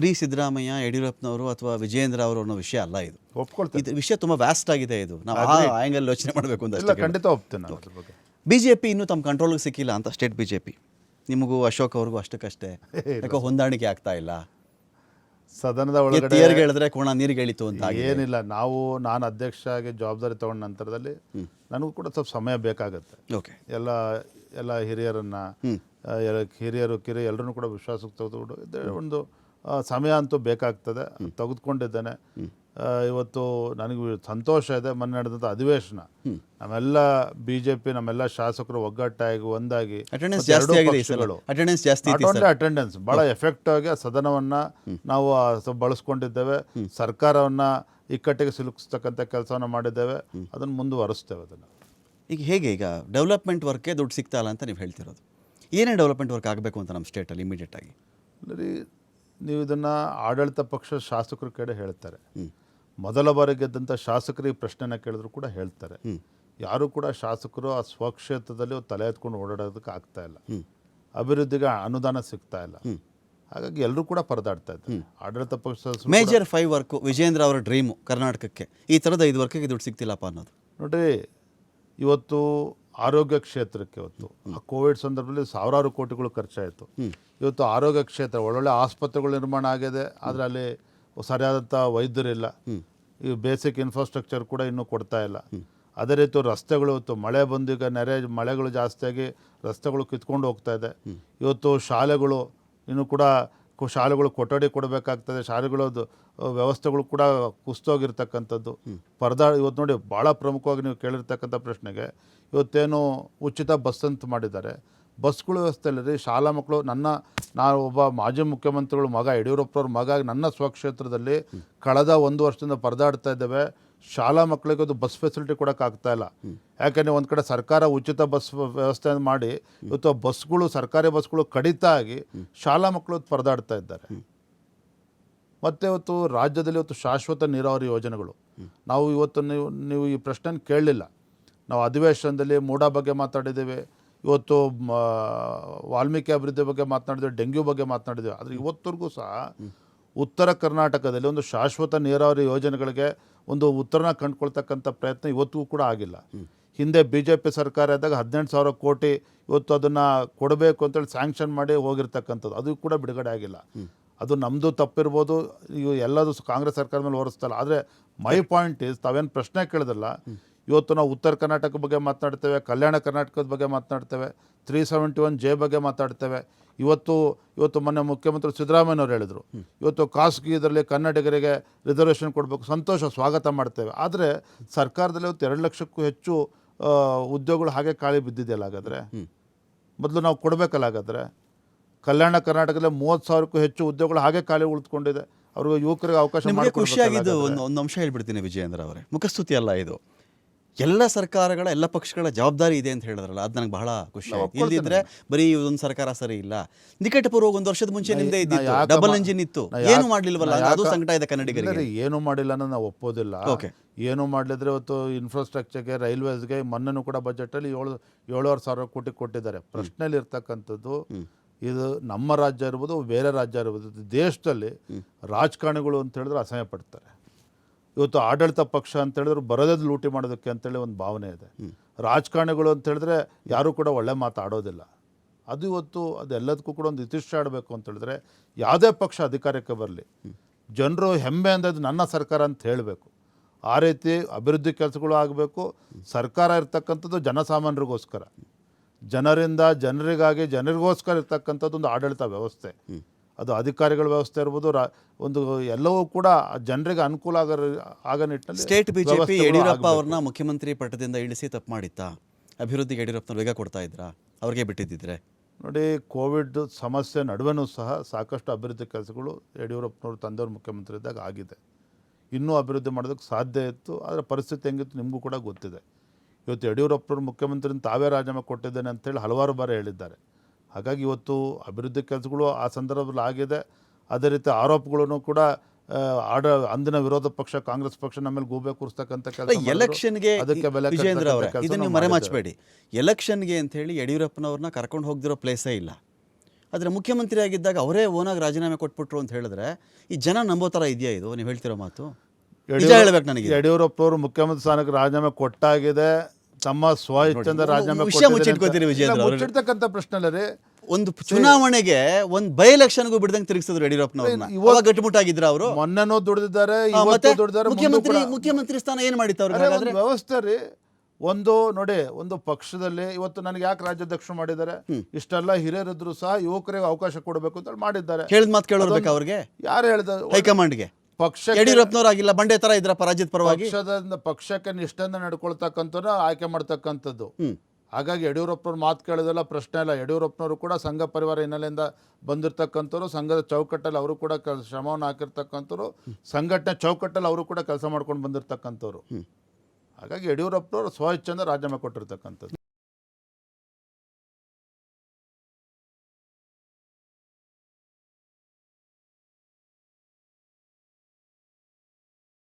ಬರೀ ಸಿದ್ದರಾಮಯ್ಯ ಯಡಿಯೂರಪ್ಪನವರು ಅಥವಾ ವಿಜಯೇಂದ್ರ ಅವರು ಅನ್ನೋ ವಿಷಯ ಅಲ್ಲ ಇದು. ಒಪ್ಕೊಳ್ತೇನೆ. ಇದು ವಿಷಯ ತುಂಬ ವ್ಯಾಸ್ಟ್ ಆಗಿದೆ ಇದು. ನಾವು ಆ ಆ್ಯಂಗಲ್ ಯೋಚನೆ ಮಾಡಬೇಕು ಅಂತ ಖಂಡಿತ ಒಪ್ತೇನೆ ನಾನು ಅದ್ರ ಬಗ್ಗೆ. ಬಿ ಜೆ ಪಿ ಇನ್ನೂ ತಮ್ಮ ಕಂಟ್ರೋಲ್ಗೆ ಸಿಕ್ಕಿಲ್ಲ ಅಂತ ಸ್ಟೇಟ್ ಬಿ ಜೆ ಪಿ ನಿಮಗೂ ಅಶೋಕ್ ಅವ್ರಿಗೂ ಅಷ್ಟಕ್ಕಷ್ಟೇ. ಯಾಕೋ ಹೊಂದಾಣಿಕೆ ಆಗ್ತಾ ಇಲ್ಲ. ಸದನದ ಒಳಗಡೆ ತೀರ್ಗೆ ಹೇಳಿದ್ರೆ ಕೋಣ ನೀರಿಗೆ ಇಳಿತು ಅಂತ ಆಗಿದೆ. ಏನಿಲ್ಲ ನಾವು ನಾನು ಅಧ್ಯಕ್ಷ ಆಗಿ ಜವಾಬ್ದಾರಿ ತಗೊಂಡ ನಂತರದಲ್ಲಿ ನನಗೂ ಕೂಡ ಸ್ವಲ್ಪ ಸಮಯ ಬೇಕಾಗುತ್ತೆ. ಓಕೆ ಎಲ್ಲ ಎಲ್ಲ ಹಿರಿಯರನ್ನ ಹಿರಿಯರು ಕಿರಿಯ ಎಲ್ಲರನ್ನೂ ಕೂಡ ವಿಶ್ವಾಸಕ್ಕೆ ತೆಗೆದುಕೊಂಡು ಒಂದು ಸಮಯ ಅಂತೂ ಬೇಕಾಗ್ತದೆ. ತೆಗೆದುಕೊಂಡಿದ್ದೇನೆ. ಇವತ್ತು ನನಗೆ ಸಂತೋಷ ಇದೆ. ಮೊನ್ನೆ ನಡೆದಂಥ ಅಧಿವೇಶನ. ನಮ್ಮೆಲ್ಲ ಬಿ ಜೆ ಪಿ ನಮ್ಮೆಲ್ಲ ಶಾಸಕರು ಒಗ್ಗಟ್ಟಾಗಿ ಒಂದಾಗಿ ಅಟೆಂಡೆನ್ಸ್ ಬಹಳ ಎಫೆಕ್ಟ್ ಆಗಿ ಸದನವನ್ನ ನಾವು ಬಳಸ್ಕೊಂಡಿದ್ದೇವೆ. ಸರ್ಕಾರವನ್ನ ಇಕ್ಕಟ್ಟಿಗೆ ಸಿಲುಕಿಸ್ತಕ್ಕಂಥ ಕೆಲಸವನ್ನು ಮಾಡಿದ್ದೇವೆ. ಅದನ್ನು ಮುಂದುವರಿಸ್ತೇವೆ ಅದನ್ನು. ಈಗ ಹೇಗೆ ಈಗ ಡೆವಲಪ್ಮೆಂಟ್ ವರ್ಕೇ ದುಡ್ಡು ಸಿಗ್ತಾ ಇಲ್ಲ ಅಂತ ನೀವು ಹೇಳ್ತಿರೋದು. ಏನೇ ಡೆವಲಪ್ಮೆಂಟ್ ವರ್ಕ್ ಆಗಬೇಕು ಅಂತ ನಮ್ಮ ಸ್ಟೇಟಲ್ಲಿ ಇಮಿಡಿಯೇಟ್ ಆಗಿ? ಅಂದರೆ ನೀವು ಇದನ್ನು ಆಡಳಿತ ಪಕ್ಷ ಶಾಸಕರ ಕಡೆ ಹೇಳ್ತಾರೆ. ಮೊದಲ ಬಾರಿ ಗೆದ್ದಂಥ ಶಾಸಕರಿಗೆ ಪ್ರಶ್ನೆನ ಕೇಳಿದ್ರು ಕೂಡ ಹೇಳ್ತಾರೆ. ಯಾರು ಕೂಡ ಶಾಸಕರು ಆ ಸ್ವಕ್ಷೇತ್ರದಲ್ಲಿ ತಲೆ ಎತ್ಕೊಂಡು ಓಡಾಡೋದಕ್ಕೆ ಆಗ್ತಾ ಇಲ್ಲ. ಅಭಿವೃದ್ಧಿಗೆ ಅನುದಾನ ಸಿಗ್ತಾ ಇಲ್ಲ. ಹಾಗಾಗಿ ಎಲ್ಲರೂ ಕೂಡ ಪರದಾಡ್ತಾ ಇದ್ದಾರೆ. ಆಡಳಿತ ಪಕ್ಷ ಮೇಜರ್ ಫೈವ್ ವರ್ಕು ವಿಜೇಂದ್ರ ಅವರ ಡ್ರೀಮು ಕರ್ನಾಟಕಕ್ಕೆ. ಈ ಥರದ ಐದು ವರ್ಕಿಗೆ ದುಡ್ಡು ಸಿಗ್ತಿಲ್ಲಪ್ಪ ಅನ್ನೋದು. ನೋಡ್ರಿ ಇವತ್ತು ಆರೋಗ್ಯ ಕ್ಷೇತ್ರಕ್ಕೆ ಇವತ್ತು. ಆ ಕೋವಿಡ್ ಸಂದರ್ಭದಲ್ಲಿ ಸಾವಿರಾರು ಕೋಟಿಗಳು ಖರ್ಚಾಯಿತು. ಇವತ್ತು ಆರೋಗ್ಯ ಕ್ಷೇತ್ರ ಒಳ್ಳೊಳ್ಳೆ ಆಸ್ಪತ್ರೆಗಳು ನಿರ್ಮಾಣ ಆಗಿದೆ ಆದರೆ ಅಲ್ಲಿ ಸರಿಯಾದಂಥ ವೈದ್ಯರಿಲ್ಲ. ಈ ಬೇಸಿಕ್ ಇನ್ಫ್ರಾಸ್ಟ್ರಕ್ಚರ್ ಕೂಡ ಇನ್ನೂ ಕೊಡ್ತಾ ಇಲ್ಲ. ಅದೇ ರೀತಿ ರಸ್ತೆಗಳು ಇವತ್ತು ಮಳೆ ಬಂದು ಈಗ ನೆರೆ ಮಳೆಗಳು ಜಾಸ್ತಿಯಾಗಿ ರಸ್ತೆಗಳು ಕಿತ್ಕೊಂಡು ಹೋಗ್ತಾ ಇದೆ. ಇವತ್ತು ಶಾಲೆಗಳು ಇನ್ನೂ ಕೂಡ ಶಾಲೆಗಳು ಕೊಠಡಿ ಕೊಡಬೇಕಾಗ್ತದೆ ಶಾಲೆಗಳದ್ದು ವ್ಯವಸ್ಥೆಗಳು ಕೂಡ ಕುಸ್ತೋಗಿರ್ತಕ್ಕಂಥದ್ದು. ಪರದಾ ಇವತ್ತು ನೋಡಿ ಭಾಳ ಪ್ರಮುಖವಾಗಿ ನೀವು ಕೇಳಿರ್ತಕ್ಕಂಥ ಪ್ರಶ್ನೆಗೆ ಇವತ್ತೇನು ಉಚಿತ ಬಸ್ ಅಂತ ಮಾಡಿದ್ದಾರೆ. ಬಸ್ಗಳ ವ್ಯವಸ್ಥೆಯಲ್ಲಿ ರೀ ಶಾಲಾ ಮಕ್ಕಳು ನನ್ನ ನಾನು ಒಬ್ಬ ಮಾಜಿ ಮುಖ್ಯಮಂತ್ರಿಗಳು ಮಗ ಯಡಿಯೂರಪ್ಪನವ್ರ ಮಗ ನನ್ನ ಸ್ವಕ್ಷೇತ್ರದಲ್ಲಿ ಕಳೆದ ಒಂದು ವರ್ಷದಿಂದ ಪರದಾಡ್ತಾ ಇದ್ದೇವೆ. ಶಾಲಾ ಮಕ್ಕಳಿಗೆ ಅದು ಬಸ್ ಫೆಸಿಲಿಟಿ ಕೊಡೋಕ್ಕಾಗ್ತಾ ಇಲ್ಲ. ಯಾಕೆಂದರೆ ಒಂದು ಕಡೆ ಸರ್ಕಾರ ಉಚಿತ ಬಸ್ ವ್ಯವಸ್ಥೆ ಮಾಡಿ ಇವತ್ತು ಬಸ್ಗಳು ಸರ್ಕಾರಿ ಬಸ್ಗಳು ಕಡಿತ ಆಗಿ ಶಾಲಾ ಮಕ್ಕಳು ಪರದಾಡ್ತಾ ಇದ್ದಾರೆ. ಮತ್ತು ಇವತ್ತು ರಾಜ್ಯದಲ್ಲಿ ಇವತ್ತು ಶಾಶ್ವತ ನೀರಾವರಿ ಯೋಜನೆಗಳು. ನಾವು ಇವತ್ತು ನೀವು ನೀವು ಈ ಪ್ರಶ್ನೆ ಕೇಳಲಿಲ್ಲ. ನಾವು ಅಧಿವೇಶನದಲ್ಲಿ ಮೂಡ ಬಗ್ಗೆ ಮಾತಾಡಿದ್ದೇವೆ. ಇವತ್ತು ವಾಲ್ಮೀಕಿ ಅಭಿವೃದ್ಧಿ ಬಗ್ಗೆ ಮಾತನಾಡಿದ್ದೇವೆ ಡೆಂಗ್ಯೂ ಬಗ್ಗೆ ಮಾತನಾಡಿದ್ದೇವೆ. ಆದರೆ ಇವತ್ತರೆಗೂ ಸಹ ಉತ್ತರ ಕರ್ನಾಟಕದಲ್ಲಿ ಒಂದು ಶಾಶ್ವತ ನೀರಾವರಿ ಯೋಜನೆಗಳಿಗೆ ಒಂದು ಉತ್ತರನ ಕಂಡುಕೊಳ್ತಕ್ಕಂಥ ಪ್ರಯತ್ನ ಇವತ್ತಿಗೂ ಕೂಡ ಆಗಿಲ್ಲ. ಹಿಂದೆ ಬಿ ಜೆ ಪಿ ಸರ್ಕಾರ ಇದ್ದಾಗ ಹದಿನೆಂಟು ಸಾವಿರ ಕೋಟಿ ಇವತ್ತು ಅದನ್ನು ಕೊಡಬೇಕು ಅಂತೇಳಿ ಸ್ಯಾಂಕ್ಷನ್ ಮಾಡಿ ಹೋಗಿರ್ತಕ್ಕಂಥದ್ದು. ಅದು ಕೂಡ ಬಿಡುಗಡೆ ಆಗಿಲ್ಲ. ಅದು ನಮ್ಮದು ತಪ್ಪಿರ್ಬೋದು ಇವು ಎಲ್ಲದು ಕಾಂಗ್ರೆಸ್ ಸರ್ಕಾರ ಮೇಲೆ ಹೊರಿಸ್ತಲ್ಲ. ಆದರೆ ಮೈ ಪಾಯಿಂಟ್ ಇಸ್ ತಾವೇನು ಪ್ರಶ್ನೆ ಕೇಳಿದಲ್ಲ ಇವತ್ತು ನಾವು ಉತ್ತರ ಕರ್ನಾಟಕ ಬಗ್ಗೆ ಮಾತನಾಡ್ತೇವೆ, ಕಲ್ಯಾಣ ಕರ್ನಾಟಕದ ಬಗ್ಗೆ ಮಾತನಾಡ್ತೇವೆ ತ್ರೀ ಸೆವೆಂಟಿ ಒನ್ ಜೆ ಬಗ್ಗೆ ಮಾತಾಡ್ತೇವೆ ಇವತ್ತು ಇವತ್ತು ಮೊನ್ನೆ ಮುಖ್ಯಮಂತ್ರಿ ಸಿದ್ದರಾಮಯ್ಯನವ್ರು ಹೇಳಿದರು. ಇವತ್ತು ಖಾಸಗಿ ಇದರಲ್ಲಿ ಕನ್ನಡಿಗರಿಗೆ ರಿಸರ್ವೇಷನ್ ಕೊಡಬೇಕು ಸಂತೋಷ ಸ್ವಾಗತ ಮಾಡ್ತೇವೆ. ಆದರೆ ಸರ್ಕಾರದಲ್ಲಿ ಇವತ್ತು ಎರಡು ಲಕ್ಷಕ್ಕೂ ಹೆಚ್ಚು ಉದ್ಯೋಗಗಳು ಹಾಗೆ ಖಾಲಿ ಬಿದ್ದಿದೆಯಲ್ಲ ಹಾಗಾದರೆ? ಮೊದಲು ನಾವು ಕೊಡಬೇಕಲ್ಲ ಹಾಗಾದರೆ? ಕಲ್ಯಾಣ ಕರ್ನಾಟಕದಲ್ಲಿ ಮೂವತ್ತು ಸಾವಿರಕ್ಕೂ ಹೆಚ್ಚು ಉದ್ಯೋಗಗಳು ಹಾಗೆ ಖಾಲಿ ಉಳಿದುಕೊಂಡಿದೆ. ಅವ್ರಿಗೆ ಯುವಕರಿಗೆ ಅವಕಾಶ ಖುಷಿಯಾಗಿದ್ದು ಒಂದು ಒಂದು ಅಂಶ ಹೇಳ್ಬಿಡ್ತೀನಿ ವಿಜಯೇಂದ್ರ ಅವರೇ. ಮುಖಸ್ತುತಿ ಅಲ್ಲ ಇದು. ಎಲ್ಲ ಸರ್ಕಾರಗಳ ಎಲ್ಲ ಪಕ್ಷಗಳ ಜವಾಬ್ದಾರಿ ಇದೆ ಅಂತ ಹೇಳಿದ್ರಲ್ಲ ಅದು ನನಗೆ ಬಹಳ ಖುಷಿ ಆಯ್ತು. ಇಲ್ದಿದ್ರೆ ಬರೀ ಇದೊಂದು ಸರ್ಕಾರ ಸರಿ ಇಲ್ಲ. ನಿಕಟಪೂರ್ವ ಒಂದು ವರ್ಷದ ಮುಂಚೆ ನಿಮ್ದೇ ನಾ ಇದ್ದಿತ್ತು. ಡಬಲ್ ಇಂಜಿನ್ ಇತ್ತು. ಏನು ಮಾಡ್ಲಿಲ್ವಲ್ಲ? ಅದು ಸಂಕಟ ಇದೆ ಕನ್ನಡಿಗರಿಗೆ. ಏನು ಮಾಡಿಲ್ಲ ಅನ್ನೋ ನಾವು ಒಪ್ಪೋದಿಲ್ಲ. ಓಕೆ. ಏನು ಮಾಡಲಿದ್ರೆ ಇವತ್ತು ಇನ್ಫ್ರಾಸ್ಟ್ರಕ್ಚರ್ಗೆ ರೈಲ್ವೇಸ್ಗೆ ಮೊನ್ನೆನೂ ಕೂಡ ಬಜೆಟಲ್ಲಿ ಏಳು ಏಳುವರೆ ಸಾವಿರ ಕೋಟಿ ಕೊಟ್ಟಿದ್ದಾರೆ. ಪ್ರಶ್ನೆಯಲ್ಲಿ ಇರ್ತಕ್ಕಂಥದ್ದು ಇದು ನಮ್ಮ ರಾಜ್ಯ ಇರ್ಬೋದು ಬೇರೆ ರಾಜ್ಯ ಇರ್ಬೋದು ದೇಶದಲ್ಲಿ ರಾಜಕಾರಣಿಗಳು ಅಂತ ಹೇಳಿದ್ರೆ ಅಸಹ್ಯ ಪಡ್ತಾರೆ ಇವತ್ತು ಆಡಳಿತ ಪಕ್ಷ ಅಂತ ಹೇಳಿದ್ರೆ ಬರೋದೇ ಲೂಟಿ ಮಾಡೋದಕ್ಕೆ ಅಂತೇಳಿ ಒಂದು ಭಾವನೆ ಇದೆ. ರಾಜಕಾರಣಿಗಳು ಅಂತ ಹೇಳಿದ್ರೆ ಯಾರೂ ಕೂಡ ಒಳ್ಳೆ ಮಾತಾಡೋದಿಲ್ಲ ಅದು ಇವತ್ತು ಅದೆಲ್ಲದಕ್ಕೂ ಕೂಡ ಒಂದು ಇತಿಷ್ಠ ಆಡಬೇಕು ಅಂತ ಹೇಳಿದ್ರೆ ಯಾವುದೇ ಪಕ್ಷ ಅಧಿಕಾರಕ್ಕೆ ಬರಲಿ. ಜನರು ಹೆಮ್ಮೆ ಅಂದದ್ದು ನನ್ನ ಸರ್ಕಾರ ಅಂತ ಹೇಳಬೇಕು. ಆ ರೀತಿ ಅಭಿವೃದ್ಧಿ ಕೆಲಸಗಳು ಆಗಬೇಕು. ಸರ್ಕಾರ ಇರ್ತಕ್ಕಂಥದ್ದು ಜನಸಾಮಾನ್ಯರಿಗೋಸ್ಕರ. ಜನರಿಂದ ಜನರಿಗಾಗಿ ಜನರಿಗೋಸ್ಕರ ಇರ್ತಕ್ಕಂಥದ್ದು ಒಂದು ಆಡಳಿತ ವ್ಯವಸ್ಥೆ. ಅದು ಅಧಿಕಾರಿಗಳ ವ್ಯವಸ್ಥೆ ಇರ್ಬೋದು ರಾ ಒಂದು ಎಲ್ಲವೂ ಕೂಡ ಜನರಿಗೆ ಅನುಕೂಲ ಆಗ ಆಗ ನಿಟ್ಟಿನಲ್ಲಿ ಸ್ಟೇಟ್ ಬಿಜೆಪಿ ಪಿ ಯಡಿಯೂರಪ್ಪ ಅವ್ರನ್ನ ಮುಖ್ಯಮಂತ್ರಿ ಪಟ್ಟದಿಂದ ಇಳಿಸಿ ತಪ್ಪು ಮಾಡಿತ್ತಾ? ಅಭಿವೃದ್ಧಿಗೆ ಯಡಿಯೂರಪ್ಪನ ವೇಗ ಕೊಡ್ತಾ ಇದ್ರಾ? ಅವ್ರಿಗೆ ಬಿಟ್ಟಿದ್ದಿದ್ರೆ? ನೋಡಿ ಕೋವಿಡ್ ಸಮಸ್ಯೆ ನಡುವೆನೂ ಸಹ ಸಾಕಷ್ಟು ಅಭಿವೃದ್ಧಿ ಕೆಲಸಗಳು ಯಡಿಯೂರಪ್ಪನವರು ತಂದೆಯವ್ರ ಮುಖ್ಯಮಂತ್ರಿ ಇದ್ದಾಗ ಆಗಿದೆ. ಇನ್ನೂ ಅಭಿವೃದ್ಧಿ ಮಾಡೋದಕ್ಕೆ ಸಾಧ್ಯ ಇತ್ತು ಆದರೆ ಪರಿಸ್ಥಿತಿ ಹೆಂಗಿತ್ತು ನಿಮಗೂ ಕೂಡ ಗೊತ್ತಿದೆ. ಇವತ್ತು ಯಡಿಯೂರಪ್ಪನವರು ಮುಖ್ಯಮಂತ್ರಿನ ತಾವೇ ರಾಜೀನಾಮೆ ಕೊಟ್ಟಿದ್ದೇನೆ ಅಂತೇಳಿ ಹಲವಾರು ಬಾರಿ ಹೇಳಿದ್ದಾರೆ. ಹಾಗಾಗಿ ಇವತ್ತು ಅಭಿವೃದ್ಧಿ ಕೆಲಸಗಳು ಆ ಸಂದರ್ಭದಲ್ಲಿ ಆಗಿದೆ. ಅದೇ ರೀತಿ ಆರೋಪಗಳನ್ನು ಕೂಡ ಆ, ಆಡ ಅಂದಿನ ವಿರೋಧ ಪಕ್ಷ ಕಾಂಗ್ರೆಸ್ ಪಕ್ಷ ನಮ್ಮ ಮೇಲೆ ಗೂಬೆ ಕೂರಿಸ್ತಕ್ಕಂಥ ಕೆಲಸ ಎಲೆಕ್ಷನ್ಗೆ ಅದಕ್ಕೆ ಬೆಲೆ ವಿಜೇಂದ್ರ ಅವರೇ ಇದನ್ನು ಇದನ್ನ ನೀವು ಕೆಲಸ ಮರೆ ನಾವು ಎಲೆಕ್ಷನ್ಗೆ ಅಂತ ಹೇಳಿ ಯಡಿಯೂರಪ್ಪನವ್ರನ್ನ ಕರ್ಕೊಂಡು ಹೋಗ್ದಿರೋ ಪ್ಲೇಸೇ ಇಲ್ಲ. ಆದರೆ ಮುಖ್ಯಮಂತ್ರಿ ಆಗಿದ್ದಾಗ ಅವರೇ ಓನಾಗಿ ರಾಜೀನಾಮೆ ಕೊಟ್ಬಿಟ್ರು ಅಂತ ಹೇಳಿದ್ರೆ ಈ ಜನ ನಂಬೋ ಥರ ಇದೆಯಾ ಇದು? ನೀವು ಹೇಳ್ತಿರೋ ಮಾತು? ನಿಜ ಹೇಳ್ಬೇಕು ನನಗೆ ಯಡಿಯೂರಪ್ಪನವರು ಮುಖ್ಯಮಂತ್ರಿ ಸ್ಥಾನಕ್ಕೆ ರಾಜೀನಾಮೆ ಕೊಟ್ಟಾಗಿದೆ. ತಮ್ಮ ಸ್ವ ಇಚ್ಛೆಯಿಂದ ರಾಜೀನಾಮೆ ವಿಷಯ ಮುಚ್ಚಿಟ್ಕೋತೀರಿ ಅವ್ರೆ. ಮುಚ್ಚಿಡ್ತಕ್ಕಂಥ ಪ್ರಶ್ನೆ ಅಲ್ಲ ರೀ ಒಂದು ಚುನಾವಣೆಗೆ ಒಂದು ಬೈ ಎಲೆಕ್ಷನ್ಗೂ ಬಿಡ್ದಂಗೆ ತಿರುಗಿಸಿದ್ರು ಯಡಿಯೂರಪ್ಪನವ್ರನ್ನ. ಇವತ್ತು- ಗಟ್ಟಿಮುಟ್ಟಾಗಿದ್ರ ಅವರು. ಮೊನ್ನೆನೂ ದುಡಿದಿದ್ದಾರೆ ಮತ್ತೆ ಇವತ್ತು ದುಡಿದಾರೆ ಮುಂದೂ ಮುಖ್ಯಮಂತ್ರಿ ಕೂಡ- ಮುಖ್ಯಮಂತ್ರಿ ಸ್ಥಾನ ಏನ್ ಮಾಡಿತ್ತು ಅವ್ರಿಗೆ ಅರೆ, ಹಾಗಾದ್ರೆ? ಒಂದು ವ್ಯವಸ್ಥೆ ರೀ. ಒಂದು ನೋಡಿ ಒಂದು ಪಕ್ಷದಲ್ಲಿ ಇವತ್ತು ನನಗೆ ಯಾಕೆ ರಾಜ್ಯಾಧ್ಯಕ್ಷ ಮಾಡಿದ್ದಾರೆ? ಇಷ್ಟೆಲ್ಲ ಹಿರಿಯರಿದ್ರು ಸಹ ಯುವಕರಿಗೆ ಅವಕಾಶ ಕೊಡಬೇಕು ಅಂತ ಹೇಳಿ ಮಾಡಿದ್ದಾರೆ. ಹೇಳಿದ ಮಾತು ಕೇಳೋರ್ಬೇಕಾ ಅವ್ರಿಗೆ. ಯಾರು ಹೇಳಿದ? ಹೈಕಮಾಂಡ್ಗೆ. ಪಕ್ಷಕ್ಕೆ ಯಡಿಯೂರಪ್ಪನವರಾಗಿಲ್ಲ ಬಂಡೆ ತರ ಇದ್ರಪ್ಪ ರಾಜ್ಯದ ಪರವಾಗಿ. ಪಕ್ಷದ ಪಕ್ಷಕ್ಕೆ ನಿಷ್ಠೆಯಿಂದ ನಡ್ಕೊಳ್ತಕ್ಕಂಥವ್ರು ಆಯ್ಕೆ ಮಾಡ್ತಕ್ಕಂಥದ್ದು. ಹಾಗಾಗಿ ಯಡಿಯೂರಪ್ಪನವ್ರು ಮಾತು ಕೇಳೋದೆಲ್ಲ ಪ್ರಶ್ನೆ ಇಲ್ಲ. ಯಡಿಯೂರಪ್ಪನವರು ಕೂಡ ಸಂಘ ಪರಿವಾರ ಹಿನ್ನೆಲೆಯಿಂದ ಬಂದಿರತಕ್ಕಂಥವ್ರು ಸಂಘದ ಚೌಕಟ್ಟಲ್ಲಿ ಅವರು ಕೂಡ ಕೆಲ್ ಶ್ರಮವನ್ನು ಹಾಕಿರ್ತಕ್ಕಂಥವ್ರು ಸಂಘಟನೆ ಚೌಕಟ್ಟಲ್ಲಿ ಅವರು ಕೂಡ ಕೆಲಸ ಮಾಡ್ಕೊಂಡು ಬಂದಿರತಕ್ಕಂಥವ್ರು. ಹಾಗಾಗಿ ಯಡಿಯೂರಪ್ಪನವರು ಸ್ವಚ್ಛಂದ ಇಚ್ಛೆಯಿಂದ ರಾಜೀನಾಮೆ ಕೊಟ್ಟಿರ್ತಕ್ಕಂಥದ್ದು.